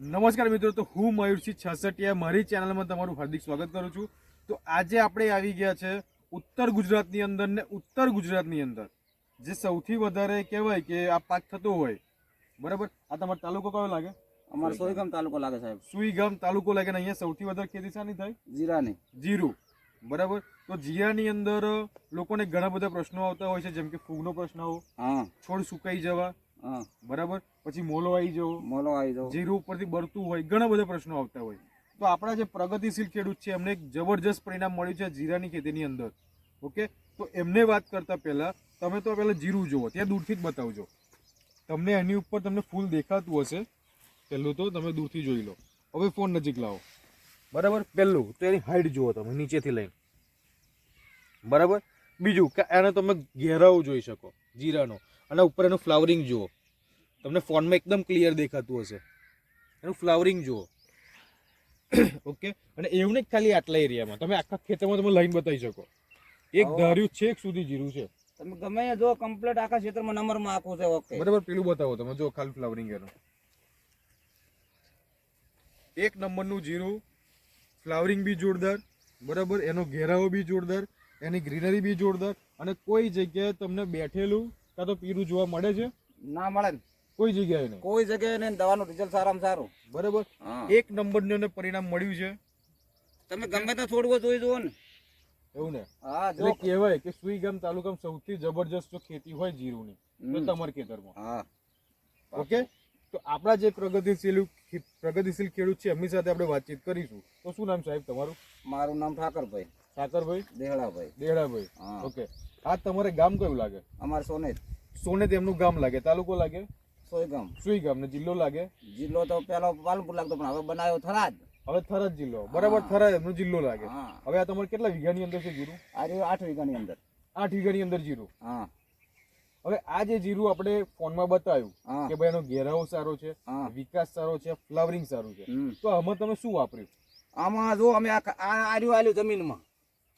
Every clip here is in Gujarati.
નમસ્કાર મિત્રો તો હું મયુરસિંહ છસટિયા મારી ચેનલમાં તમારું હાર્દિક સ્વાગત કરું છું. તો આજે આપણે આવી ગયા છે ઉત્તર ગુજરાતની અંદર ને ઉત્તર ગુજરાતની અંદર. જે સૌથી વધારે કહેવાય કે આ પાક થતો હોય. બરાબર? આ તમારો તાલુકો કયો લાગે? અમારે સુઈગામ તાલુકો લાગે સાહેબ. સુઈગામ તાલુકો લાગે ને અહીંયા સૌથી વધારે ખેતી શાની થાય? જીરાની. જીરું. બરાબર? તો જીરાની અંદર લોકોને ઘણા બધા પ્રશ્નો આવતા હોય છે જેમ કે ફૂગનો પ્રશ્ન આવો હા. છોડ સુકાઈ જવા બરાબર? પછી મોલો આવી જવો. મોલો આવી જાવ જીરું ઉપરથી બળતું હોય ઘણા બધા પ્રશ્નો આવતા હોય. તો આપણા જે પ્રગતિશીલ ખેડૂત છે એમને એક જબરજસ્ત પરિણામ મળ્યું છે જીરાની ખેતીની અંદર. ઓકે? તો એમને વાત કરતા પહેલા તમે તો પહેલા જીરું જુઓ ત્યાં દૂરથી જ બતાવજો. તમને એની ઉપર તમને ફૂલ દેખાતું હશે. પહેલું તો તમે દૂરથી જોઈ લો. હવે ફોન નજીક લાવો. બરાબર? પહેલું તો એની હાઈટ જુઓ તમે નીચેથી લઈને. બરાબર? બીજું કે એને તમે ઘેરાવો જોઈ શકો જીરાનો. અને ઉપર એનું ફ્લાવરિંગ જુઓ. તમને ફોનમાં એકદમ ક્લિયર દેખાતું હશે. એનું ફ્લાવરિંગ જુઓ. ઓકે? અને એવું નહીં ખાલી આટલા એરિયામાં. તમે આખા ખેતરમાં તમે લાઈન બતાવી શકો. એક ધાર્યું ધાર્યું છેક સુધી જીરું છે. તમે ગમે જો કમ્પ્લીટ આખા ક્ષેત્રમાં નંબરમાં આખું છે ઓકે બરાબર પેલું બતાવો તમે. જો ખાલી ફ્લાવરિંગ એનું. એક નંબરનું જીરું. ફ્લાવરિંગ બી જોરદાર. બરાબર? એનો ઘેરાવો બી જોરદાર. એની ગ્રીનરી બી જોરદાર. અને કોઈ જગ્યાએ તમને બેઠેલું કાં તો પીરું જોવા મળે છે? ના મળે. કોઈ જગ્યાએ નહીં. કોઈ જગ્યાએ નહીં દવાનું રિઝલ્ટ સારામાં સારું. બરાબર? એક નંબરનું એને પરિણામ મળ્યું છે. તમે ગમે તો છોડવો જોઈ જુઓ ને. એવું ને? હા જો કહેવાય કે સુઈગામ તાલુકામાં સૌથી જબરજસ્ત જો ખેતી હોય જીરુની તો તમાર ખેતરમાં. હા. ઓકે? તો આપણા જે પ્રગતિશીલ પ્રગતિશીલ ખેડૂત છે એમની સાથે આપણે વાતચીત કરીશું. તો શું નામ સાહેબ તમારું? મારું નામ ઠાકરભાઈ. ઠાકરભાઈ? દેહડાભાઈ દેહડાભાઈ ઓકે. આ તમારે ગામ કયું લાગે? અમારે સોનેત સોને એમનું ગામ લાગે. તાલુકો લાગે? સોયગામ સુઈગામ ને જિલ્લો લાગે? જિલ્લો તો પેલો પાલનપુર લાગતો પણ હવે બનાવ્યો થરાદ. હવે થરાદ જિલ્લો. બરાબર થરાદ એમનો જિલ્લો લાગે. હવે આ તમારે કેટલા વીઘાની અંદર છે જીરું? આ રહ્યું આઠ વીઘાની અંદર. આઠ વીઘાની અંદર જીરું? હા. હવે આ જે જીરું આપણે ફોનમાં બતાવ્યું કે ભાઈ એનો ઘેરાવો સારો છે વિકાસ સારો છે ફ્લાવરિંગ સારું છે. તો આમાં તમે શું વાપર્યું? આમાં જો અમે આ આર્યું આલ્યું જમીનમાં.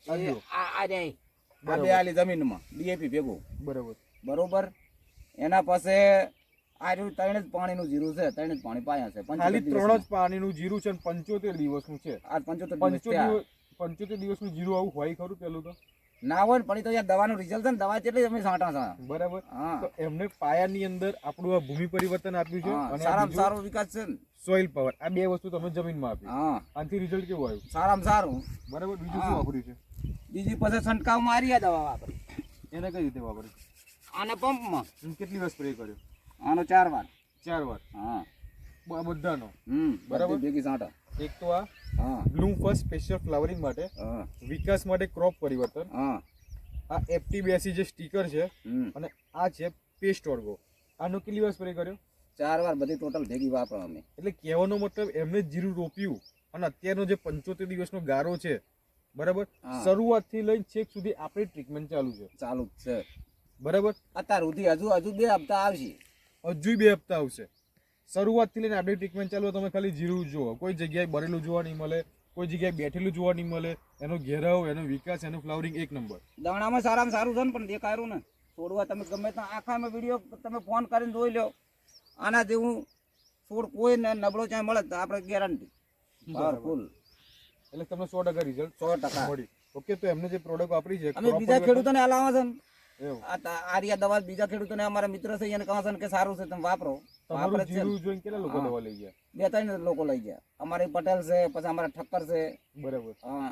આ. આ આ. આ. બે આલી જમીનમાં ડીએપી ભેગું. બરોબર. બરોબર? એના પાસે આર્યું ત્રણ જ પાણીનું જીરું છે ત્રણ જ પાણી પાયા છે ખાલી ત્રણ જ પાણીનું જીરું છે પંચોતેર દિવસનું છે. આ પંચોતેર પંચોતેર દિવસનું જીરું આવું હોય ખરું પેલું તો? ના હોય ને પણ તો યાર દવાનું રિઝલ્ટ છે ને દવા કેટલી અમે છાંટા છે. બરાબર. હા. તો એમને પાયાની અંદર આપણું આ ભૂમિ પરિવર્તન આપ્યું છે અને સારામાં સારો વિકાસ છે ને. Soil power. આ બે વસ્તુ તમે જમીનમાં આપી. હા. આનાથી રિઝલ્ટ કેવું આવ્યું? સારામાં સારું. બરાબર. બીજું. શું વાપર્યું છે? બીજી પછી છંટકાવ મારી આ દવા વાપરી. એને કઈ રીતે વાપર્યું આને પંપમાં. કેટલી વાર સ્પ્રે કર્યો? આનો ચાર વાર. ચાર વાર? હા. બધાનો? હમ બરાબર. ભેગી સાંટા. એક તો આ હા. બ્લૂમ ફર્સ્ટ સ્પેશિયલ ફ્લાવરિંગ માટે હા. વિકાસ માટે ક્રોપ પરિવર્તન. હા. આ એફટી બેસી જે સ્ટીકર છે અને આ છે પેસ્ટ ઓર્ગો. આનો કેટલી વાર સ્પ્રે કર્યો? ચાર વાર બધી ટોટલ ભેગી વાપરો અમે. એટલે કહેવાનો મતલબ એમને જીરું રોપ્યું અને અત્યારનો જે પંચોતેર દિવસનો ગારો છે બરાબર. શરૂઆતથી લઈને છેક સુધી આપણી ટ્રીટમેન્ટ ચાલુ છે. ચાલુ જ છે. બરાબર? અત્યાર સુધી હજુ હજુ બે હપ્તા આવશે. હજુ બે હપ્તા આવશે. શરૂઆતથી લઈને આપણી ટ્રીટમેન્ટ ચાલુ તમે ખાલી જીરું જુઓ. કોઈ જગ્યાએ બરેલું જોવા નહીં મળે કોઈ જગ્યાએ બેઠેલું જોવા નહીં મળે. એનો ઘેરાવ એનો વિકાસ એનું ફ્લાવરિંગ એક નંબર. દાણામાં સારામાં સારું છે ને પણ દેખાયું ને. છોડવા તમે ગમે તો આખામાં વીડિયો તમે ફોન કરીને જોઈ લો. આના જેવું છોડ કોઈ ને નબળો ચાય મળે તો આપણે ગેરંટી પાવરફુલ એટલે તમને સો ટકા રિઝલ્ટ સો ટકા મળી. ઓકે તો એમને જે પ્રોડક્ટ વાપરી છે અમે બીજા ખેડૂતોને હલાવે છે. આ આર્યા દવા બીજા ખેડૂતોને અમારા મિત્ર છે એને કહા છે કે સારું છે તમે વાપરો. તમારું. જીરું જોઈને કેટલા લોકો દવા લઈ ગયા? બે ત્રણ લોકો લઈ ગયા. અમારે પટેલ છે પછી અમારા ઠક્કર છે. બરાબર. હા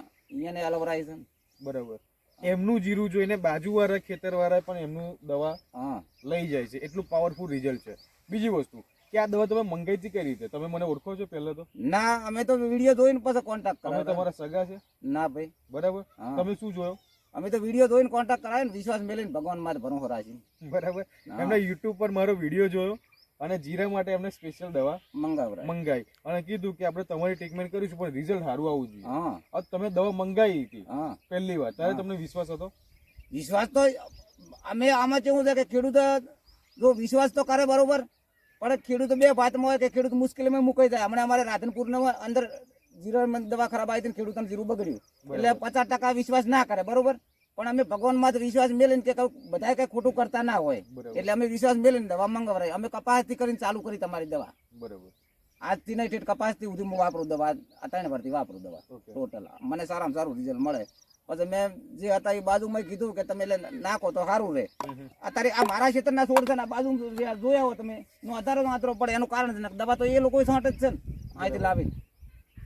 એને અલવરાય છે. બરાબર. એમનું જીરું જોઈને બાજુવાળા ખેતરવાળા પણ એમનું દવા હા. લઈ જાય છે. એટલું પાવરફુલ રિઝલ્ટ છે. બીજી વસ્તુ કે આ દવા તમે મંગાઈ કઈ રીતે? તમે મને ઓળખો છો પહેલા તો? ના અમે તો વીડિયો જોઈને પછી કોન્ટેક્ટ તમે કરાવ્યો તમારા સગા છે? ના ભાઈ. બરાબર? તમે શું જોયો? અમે તો વીડિયો જોઈને કોન્ટેક્ટ કરાય ને વિશ્વાસ મેળવીને ભગવાન મારે ભરોસો રાખી. બરાબર. એમને યુટ્યુબ પર મારો વીડિયો જોયો અને જીરા માટે એમને સ્પેશિયલ દવા મંગાવરાય. મંગાવી અને કીધું કે આપણે તમારી ટ્રીટમેન્ટ કરીશું પણ રિઝલ્ટ સારું આવવું જોઈએ. હા. તમે દવા મંગાવી હતી હા. પહેલી વાર. ત્યારે તમને વિશ્વાસ હતો? વિશ્વાસ તો અમે આમાં કેવું છે કે ખેડૂત જો વિશ્વાસ તો કરે બરોબર પણ ખેડૂત બે ભાતમાં હોય કે ખેડૂત મુશ્કેલીમાં મુકાઈ જાય. હમણાં અમારે રાધનપુરના અંદર જીરામાં દવા ખરાબ આવી હતી ખેડૂતોને જીરું બગડ્યું. એટલે પચાસ ટકા વિશ્વાસ ના કરે બરોબર? પણ અમે ભગવાનમાં જ વિશ્વાસ મેલીને કે બધા કઈ ખોટું કરતા ના હોય. એટલે અમે વિશ્વાસ મેલીને દવા મંગાવરાય અમે કપાસથી કરીને ચાલુ કરી તમારી દવા. બરોબર. આજથી નહીં ઠેઠ કપાસથી સુધી હું વાપરું દવા. આ ત્રણ વર્ષથી વાપરું દવા ટોટલ. મને સારામાં સારું રિઝલ્ટ મળે. પછી મેં જે હતા એ બાજુમાં કીધું કે તમે નાખો તો સારું રહે. અત્યારે આ મારા ક્ષેત્રના છોડ છે ને બાજુ જોયા હો તમે નો આધાર આતરો પડે એનું કારણ છે દવા તો એ લોકો છાંટે જ છે ને અહીંથી લાવી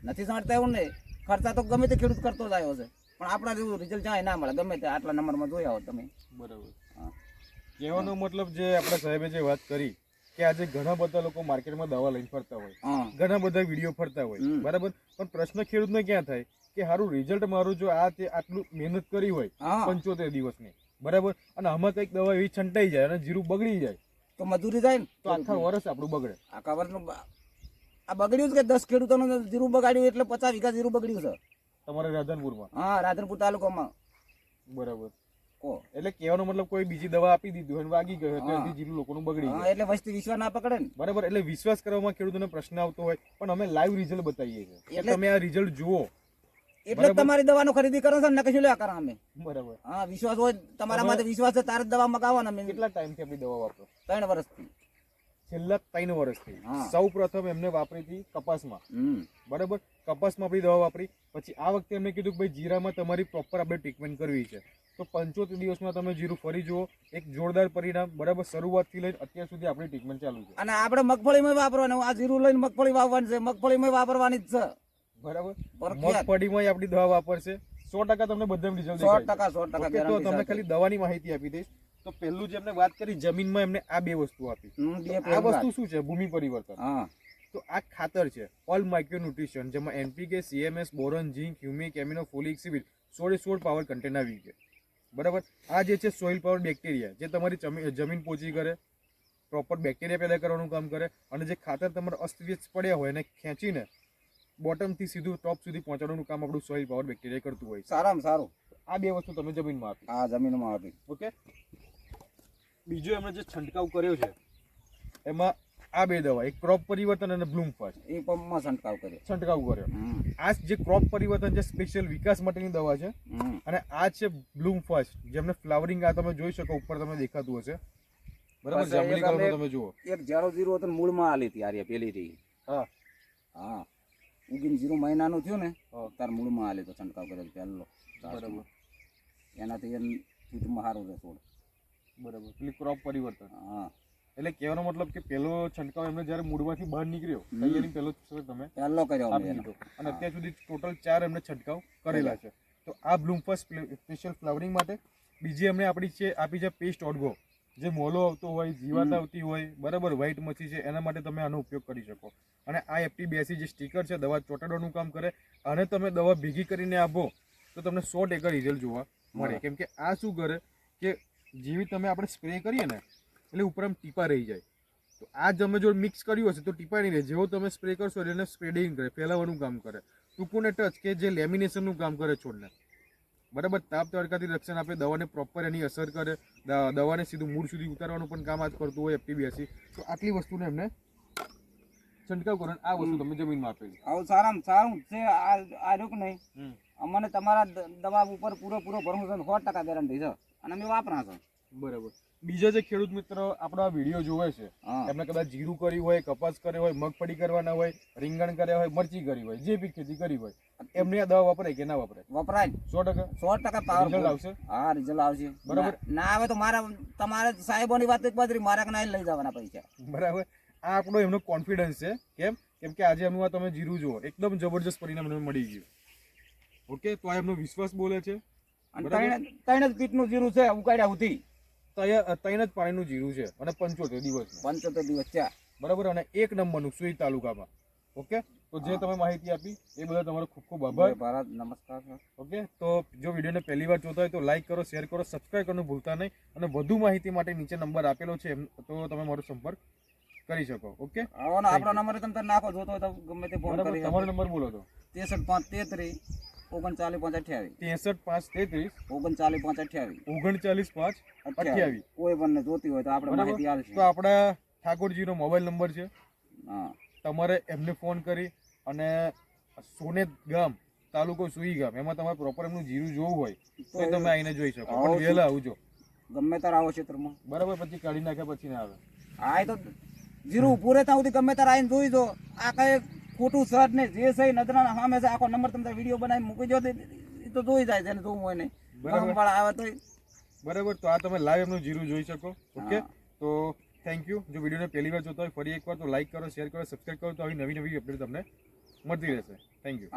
નથી છાંટતા એવું નહીં. ખર્ચા તો ગમે તે ખેડૂત કરતો જ આવ્યો છે. પણ આપણા જેવું રિઝલ્ટ જાય ના મળે ગમે તે આટલા નંબરમાં જોયા હો તમે. બરાબર. કહેવાનો મતલબ જે આપણા સાહેબે જે વાત કરી કે આજે ઘણા બધા લોકો માર્કેટમાં દવા લઈને ફરતા હોય. ઘણા બધા વીડિયો ફરતા હોય. બરાબર? પણ પ્રશ્ન ખેડૂતને ક્યાં થાય? કે સારું રિઝલ્ટ મારું જો આ તે આટલું મહેનત કરી હોય પંચોતેર દિવસની બરાબર? અને આમાં કંઈક દવા એવી છંટાઈ જાય અને જીરું બગડી જાય. તો મજૂરી જાય ને? તો આખા વર્ષ આપણું બગડે. આખા વર્ષનું આ બગડ્યું કે દસ ખેડૂતોનું જીરું બગાડ્યું એટલે પચાસ વીઘા જીરું બગડ્યું છે? તમારે રાધનપુરમાં? હા રાધનપુર તાલુકામાં. બરાબર. એટલે કહેવાનો મતલબ કોઈ બીજી દવા આપી દીધી હોય અને વાગી ગયો હા. ત્યાંથી જીરું લોકોનું બગડી ગયું એટલે વસ્તી વિશ્વાસ ના પકડે ને? બરાબર એટલે વિશ્વાસ કરવામાં ખેડૂતોને પ્રશ્ન આવતો હોય પણ અમે લાઈવ રિઝલ્ટ બતાવીએ છીએ. એટલે- તમે આ રિઝલ્ટ જુઓ. એટલે તમારી દવાનો ખરીદી કરો છો ને નકે શું લ્યા કરો અમે. બરાબર. હા વિશ્વાસ હોય તમારા માટે વિશ્વાસ છે તારે દવા મગાવવાના મેં કેટલા ટાઈમથી આપણી દવા વાપરો? ત્રણ વર્ષથી. છેલ્લા ત્રણ વર્ષથી. સૌ પ્રથમ એમને વાપરી હતી કપાસમાં. બરાબર? કપાસમાં આપણી દવા વાપરી. પછી આ વખતે એમને કીધું કે ભાઈ જીરામાં તમારી પ્રોપર આપણે ટ્રીટમેન્ટ કરવી છે. તો પંચોતેર દિવસમાં તમે જીરું ફરી જુઓ. એક જોરદાર પરિણામ. બરાબર? શરૂઆતથી લઈને અત્યાર સુધી આપણી ટ્રીટમેન્ટ ચાલુ છે. અને આપણે મગફળીમાં વાપરવાનું. આ જીરું લઈને મગફળી વાવવાની છે. મગફળીમાં વાપરવાની જ છે. બરાબર. મગફળીમાં આપણી દવા વાપરશે. સો ટકા તમને બધા રિઝલ્ટ સો ટકા સો ટકા તો તમને ખાલી દવાની માહિતી આપી દઈશ. તો પહેલું જે એમને વાત કરી જમીનમાં એમને આ બે વસ્તુ આપી. આ વસ્તુ શું છે? ભૂમિ પરિવર્તન. તો આ ખાતર છે ઓલ માઇક્રો ન્યુટ્રિશન જેમાં NPK CMS boron zinc humic amino folic civil સોળે સોળ પાવર કન્ટેન્ટ આવી છે બરાબર? આ જે છે સોઇલ પાવર બેક્ટેરિયા જે તમારી જમીન પોચી કરે પ્રોપર બેક્ટેરિયા પેદા કરવાનું કામ કરે અને જે ખાતર તમારા અસ્તવ્યસ્ત પડ્યા હોય એને ખેંચીને બોટમથી સીધું ટોપ સુધી પહોંચાડવાનું કામ આપણું સોઇલ પાવર બેક્ટેરિયા કરતું હોય સારામાં સારું. આ બે વસ્તુ તમે જમીનમાં આપી. હા જમીનમાં આપી. ઓકે? બીજો એમણે જે છંટકાવ કર્યો છે એમાં આ બે દવા એક ક્રોપ પરિવર્તન અને બ્લૂમ ફાસ્ટ એ પંપમાં છંટકાવ કર્યો. છંટકાવ કર્યો. આ જે ક્રોપ પરિવર્તન છે સ્પેશિયલ વિકાસ માટેની દવા છે અને આ છે બ્લૂમ ફાસ્ટ જેમને ફ્લાવરિંગ આ તમે જોઈ શકો ઉપર તમે દેખાતું હશે. બરાબર? જાંબલી કલરનું તમે જુઓ. એક ઝાડો જીરું હતું મૂળમાં આલી હતી આર્ય પેલી થી હા. હા. ઉગીને જીરો મહિનાનું થયું ને. તાર મૂળમાં હાલે તો છંટકાવ કર્યો પહેલો બરાબર. એનાથી એમ ચૂંટમાં સારું રહે છોડ બરાબર. પેલી ક્રોપ પરિવર્તન. હા. એટલે કહેવાનો મતલબ કે પેલો છંટકાવ એમને જ્યારે મૂળમાંથી બહાર નીકળ્યો તૈયારી પેલો તમે. પહેલો કર્યો એનો. અને અત્યાર સુધી ટોટલ ચાર એમને છંટકાવ કરેલા છે. તો આ બ્લૂમ સ્પેશિયલ ફ્લાવરિંગ માટે બીજી એમને આપણી છે આપી છે પેસ્ટ ઓડગો. જે મોલો આવતો હોય જીવાત આવતી હોય બરાબર વ્હાઇટ મચ્છી છે એના માટે તમે આનો ઉપયોગ કરી શકો. અને આ એફટી બેસી જે સ્ટીકર છે દવા ચોટાડવાનું કામ કરે અને તમે દવા ભેગી કરીને આપો તો તમને સો ટકા રિઝલ્ટ જોવા મળે. કેમ કે આ શું કરે કે જેવી તમે આપણે સ્પ્રે કરીએ ને એટલે ઉપર આમ ટીપા રહી જાય. તો આ તમે જો મિક્સ કર્યું હશે તો ટીપા નહીં રહે. જેવો તમે સ્પ્રે કરશો એટલે એને સ્પ્રેડિંગ કરે ફેલાવાનું કામ કરે. ટૂંકુને ટચ કે જે લેમિનેશનનું કામ કરે છોડને. બરાબર? તાપ તડકાથી રક્ષણ આપે દવાને પ્રોપર એની અસર કરે દવાને સીધું મૂળ સુધી ઉતારવાનું પણ કામ આજ કરતું હોય એફટીબીએસી તો આટલી વસ્તુને એમને છંટકાવ કરો આ વસ્તુ તમે જમીનમાં આપેલી. આવું સારામાં સારું છે આ આ નહીં. અમને તમારા દવા ઉપર પૂરો પૂરો ભરોસો સો ટકા ગેરંટી છે. અને અમે વાપરા છે. બરાબર. બીજા જે ખેડૂત મિત્રો આપણા વીડિયો જોવે છે એમને કદાચ જીરું કર્યું હોય કપાસ કર્યો હોય મગફળી કરવાના હોય રીંગણ કર્યા હોય મરચી કરી હોય જે બી ખેતી કરી હોય એમને આ દવા વપરાય કે ના વપરાય? વપરાય. સો ટકા? સો ટકા પાવર આવશે? હા રિઝલ્ટ આવશે. બરાબર. ના- ના આવે તો મારા તમારે સાહેબોની વાત એક બાજરી મારા ના લઈ જવાના પૈસા. બરાબર. આ આપણો એમનો કોન્ફિડન્સ છે. કેમ? કેમ કે આજે એમનું આ તમે જીરું જુઓ એકદમ જબરજસ્ત પરિણામ એમને મળી ગયું. ઓકે તો આ એમનો વિશ્વાસ બોલે છે. ત્રણ જ પીટનું જીરું છે ઉકાળ્યા સુધી ત્રણ જ પાણીનું જીરું છે અને પંચોતેર દિવસ પંચોતેર દિવસ છે બરાબર? અને એક નંબરનું સુઈ તાલુકામાં. ઓકે? તો જે તમે માહિતી આપી એ બધા તમારો ખૂબ ખૂબ આભાર. ભારત નમસ્કાર ઓકે? તો જો વિડીયોને પહેલી વાર જોતા હોય તો લાઈક કરો શેર કરો સબસ્ક્રાઈબ કરવાનું ભૂલતા નહીં. અને વધુ માહિતી માટે નીચે નંબર આપેલો છે તો તમે મારો સંપર્ક કરી શકો ઓકે? આવો આપણો નંબર તમે નાખો જોતો હોય તો ગમે તે ફોન કરી તમારો નંબર બોલો તો. ત્રેસઠ પાંચ તેત્રીસ ઓગણચાલીસ પાંચ અઠ્યાવીસ. ત્રેસઠ પાંચ તેત્રીસ ઓગણચાલીસ પાંચ અઠ્યાવીસ. ઓગણચાલીસ પાંચ અઠ્યાવીસ. કોઈ પણ જોતી હોય તો આપણે માહિતી આવશે તો આપણા ઠાકોરજીનો મોબાઈલ નંબર છે. હા. તમારે એમને ફોન કરી અને સોનેત ગામ તાલુકો સુઈ ગામ એમાં તમારે પ્રોપર એમનું જીરું જોવું હોય તો તમે આવીને જોઈ શકો. પણ વહેલા આવજો. ગમે તાર આવો ક્ષેત્રમાં. બરાબર પછી કાઢી નાખ્યા પછી ના આવે. હા તો જીરું ઉભું રહેતા સુધી ગમે ત્યારે આવીને જોઈ જો. આ કઈ ખોટું શર્ટ ને જે સહી નદરા સામે છે. આખો નંબર તમે વીડિયો બનાવી મૂકી દો તો એ તો જોઈ જાય છે ને જોવું હોય નહીં બરાબર. વાળા આવે તો બરાબર તો આ તમે લાઈવ એમનું જીરું જોઈ શકો. ઓકે? તો થેન્ક યુ જો વિડીયોને પહેલી વાર જોતા હોય ફરી એકવાર તો લાઈક કરો શેર કરો સબસ્ક્રાઈબ કરો તો આવી નવી નવી અપડેટ તમને મળતી રહેશે. Thank you